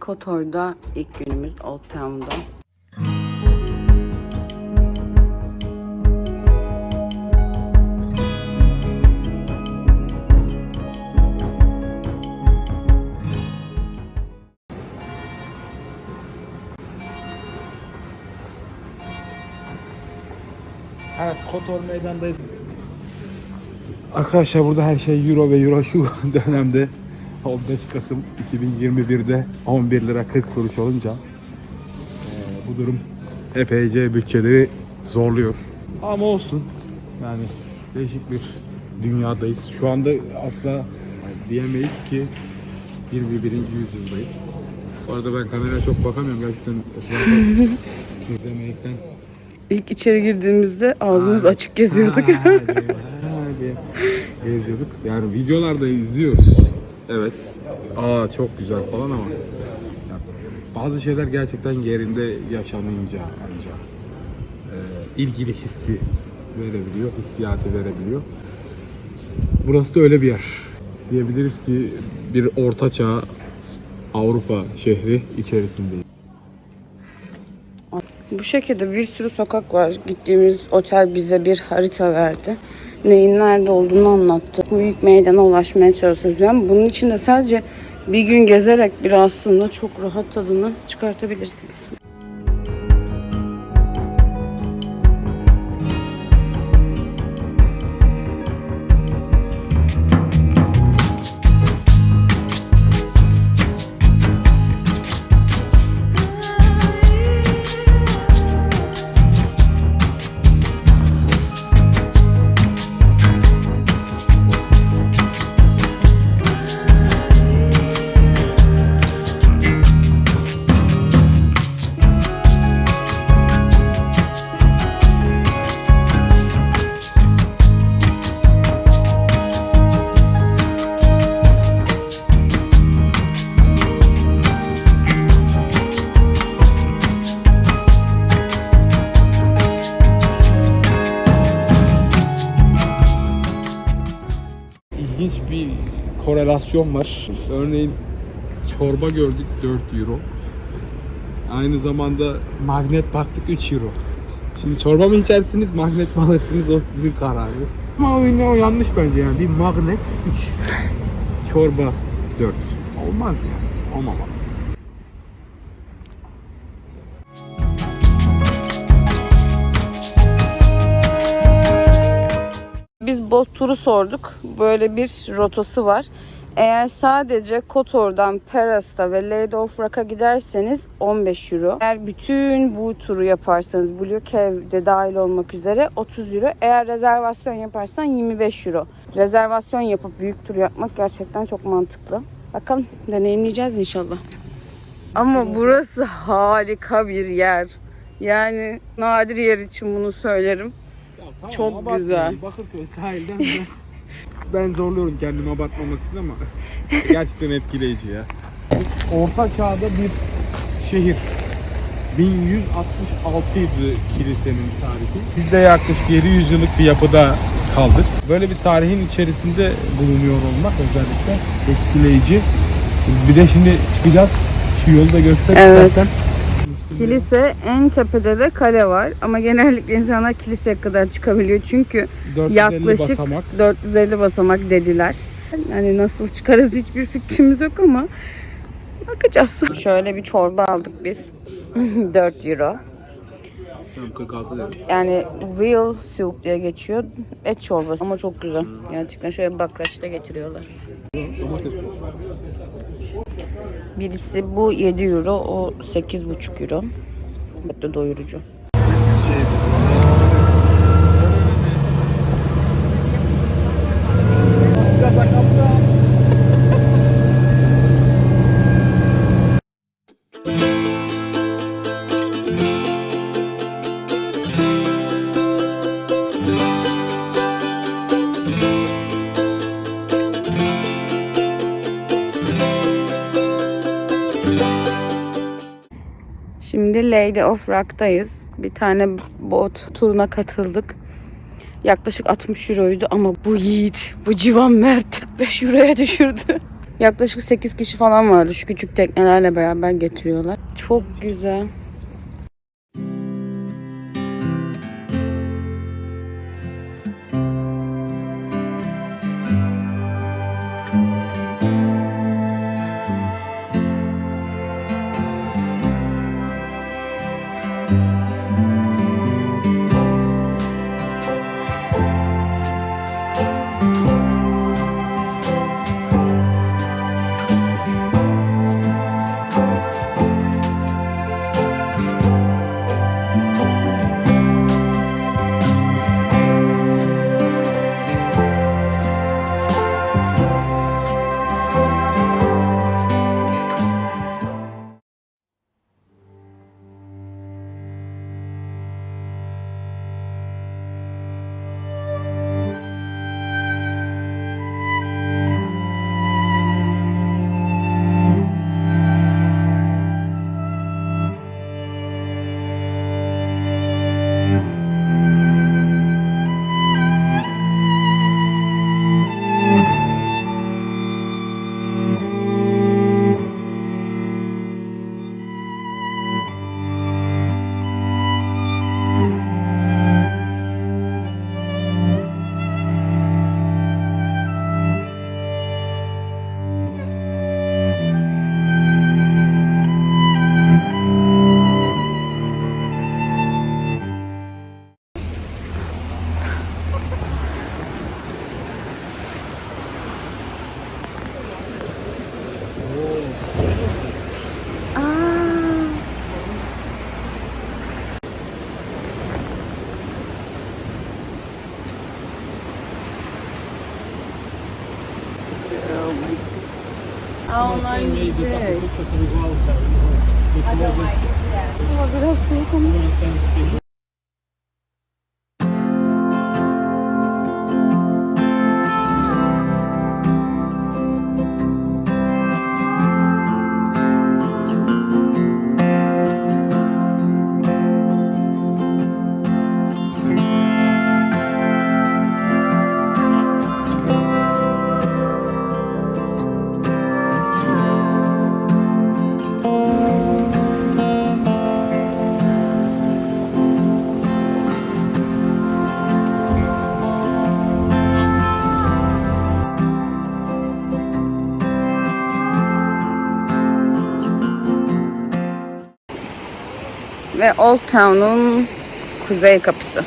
Kotor'da ilk günümüz Old Town'da. Evet, Kotor meydandayız. Arkadaşlar burada her şey euro ve euro şu dönemde 15 Kasım 2021'de 11 lira 40 kuruş olunca eee, bu durum epeyce bütçeleri zorluyor. Ama olsun. Yani değişik bir dünyadayız. Şu anda asla diyemeyiz ki 21. yüzyıldayız. Bu arada ben kameraya çok bakamıyorum gerçekten izlemekten İlk içeri girdiğimizde ağzımız Ha. açık geziyorduk. Ha, ha, geziyorduk. Yani videolarda izliyoruz. Evet. Aa çok güzel falan ama ya, bazı şeyler gerçekten yerinde yaşanınca ancak e, ilgili hissi verebiliyor, hissiyatı verebiliyor. Burası da öyle bir yer. Diyebiliriz ki bir ortaçağ Avrupa şehri içerisindeyiz. Bu şekilde bir sürü sokak var. Gittiğimiz otel bize bir harita verdi. Neyin nerede olduğunu anlattı. Büyük meydana ulaşmaya çalışıyoruz. Yani bunun için de sadece bir gün gezerek bir aslında çok rahat tadını çıkartabilirsiniz. Korelasyon var. Örneğin çorba gördük 4 euro. Aynı zamanda magnet baktık 3 euro. Şimdi çorba mı içersiniz, magnet mi alırsınız o sizin kararınız. Ama o, o yanlış bence yani. Bir magnet 3. Çorba 4. Olmaz yani. Olmamalı. Bot turu sorduk. Böyle bir rotası var. Eğer sadece Kotor'dan Peras'ta ve Lady of Rock'a giderseniz 15 euro. Eğer bütün bu turu yaparsanız Blue Cave'de dahil olmak üzere 30 euro. Eğer rezervasyon yaparsan 25 euro. Rezervasyon yapıp büyük tur yapmak gerçekten çok mantıklı. Bakalım deneyimleyeceğiz inşallah. Ama burası harika bir yer. Yani nadir yer için bunu söylerim. Çok abartmayın. güzel. Bakırköy sahilden biraz ben zorluyorum kendimi abartmamak için ama gerçekten etkileyici ya. Orta çağda bir şehir. 1166 ydı kilisenin tarihi. Biz de yaklaşık 700 yıllık bir yapıda kaldık. Böyle bir tarihin içerisinde bulunuyor olmak özellikle etkileyici. Bir de şimdi biraz şu yolu da göster Evet. istersen. Kilise en tepede de kale var ama genellikle insanlar kiliseye kadar çıkabiliyor çünkü 450 yaklaşık basamak. 450 basamak dediler. Yani nasıl çıkarız hiçbir fikrimiz yok ama bakacağız. Şöyle bir çorba aldık biz. 4 euro. Tamam, 46 dedim. Yani real soup diye geçiyor. Et çorbası ama çok güzel. Gerçekten şöyle bir bakraçta getiriyorlar. Domates sosu. Birisi bu 7 euro, o 8,5 euro. Doyurucu. Lady of Rock'tayız. Bir tane bot turuna katıldık. Yaklaşık 60 euroydu ama bu yiğit, bu civan mert 5 euroya düşürdü. Yaklaşık 8 kişi falan vardı. Şu küçük teknelerle beraber getiriyorlar. Çok güzel. Aa, onlar yüzecek. Ama biraz soğuk ama. Ve Old Town'un kuzey kapısı.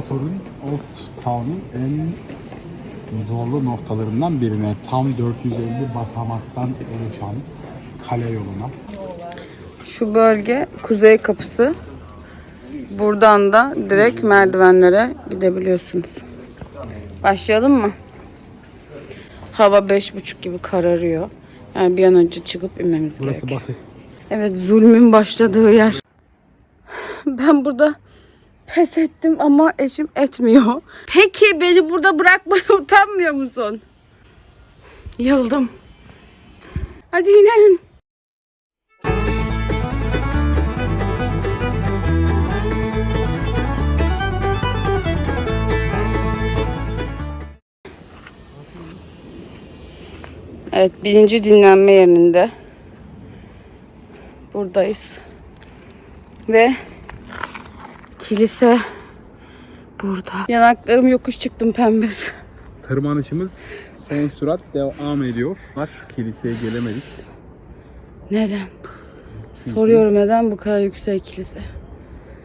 Kotor'un Old Town'un en zorlu noktalarından birine. Tam 450 basamaktan oluşan kale yoluna. Şu bölge kuzey kapısı. Buradan da direkt merdivenlere gidebiliyorsunuz. Başlayalım mı? Hava beş buçuk gibi kararıyor. Yani bir an önce çıkıp inmemiz Burası gerekiyor. batı. Evet zulmün başladığı yer. Ben burada pes ettim ama eşim etmiyor. Peki beni burada bırakmaya utanmıyor musun? Yıldım. Hadi inelim. Evet birinci dinlenme yerinde. Buradayız. Ve kilise burada. Yanaklarım yokuş çıktım pembesi. Tırmanışımız son sürat devam ediyor. Var kiliseye gelemedik. Neden? Soruyorum neden bu kadar yüksek kilise?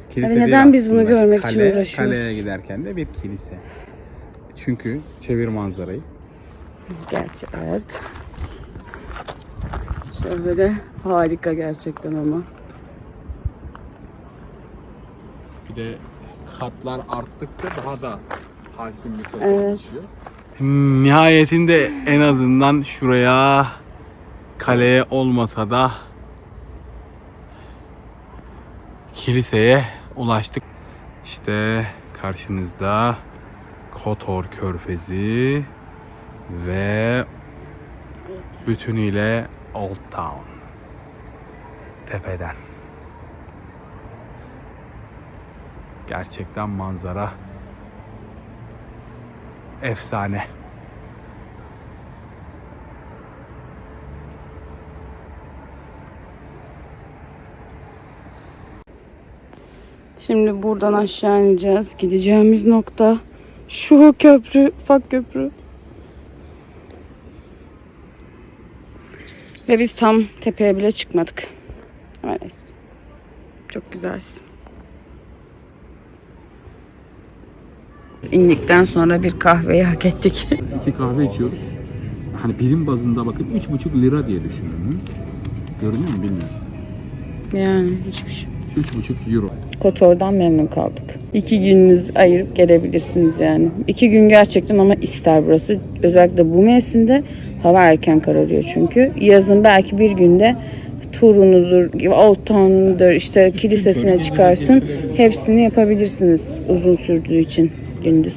Kilise Abi neden biz bunu görmek için Kale, uğraşıyoruz? Kaleye giderken de bir kilise. Çünkü çevir manzarayı. Gerçi evet. Böyle harika gerçekten ama. Bir de katlar arttıkça daha da hakim bir tadı Evet. oluşuyor. Nihayetinde en azından şuraya kaleye olmasa da kiliseye ulaştık. İşte karşınızda Kotor Körfezi ve bütünüyle Old Town tepeden. Gerçekten manzara efsane. Şimdi buradan aşağı ineceğiz. Gideceğimiz nokta şu köprü, ufak köprü. Ve biz tam tepeye bile çıkmadık. Ama neyse. Çok güzelsin. İndikten sonra bir kahveyi hak ettik. İki kahve içiyoruz. Hani birim bazında bakın 3,5 lira diye düşünün. Görünüyor mu bilmiyorum. yani hiçbir şey. 3,5 euro. Kotor'dan memnun kaldık. İki gününüz ayırıp gelebilirsiniz yani. İki gün gerçekten ama ister burası. Özellikle bu mevsimde hava erken kararıyor çünkü. Yazın belki bir günde turunudur, Old Town'udur, işte kilisesine çıkarsın. Hepsini yapabilirsiniz uzun sürdüğü için gündüz.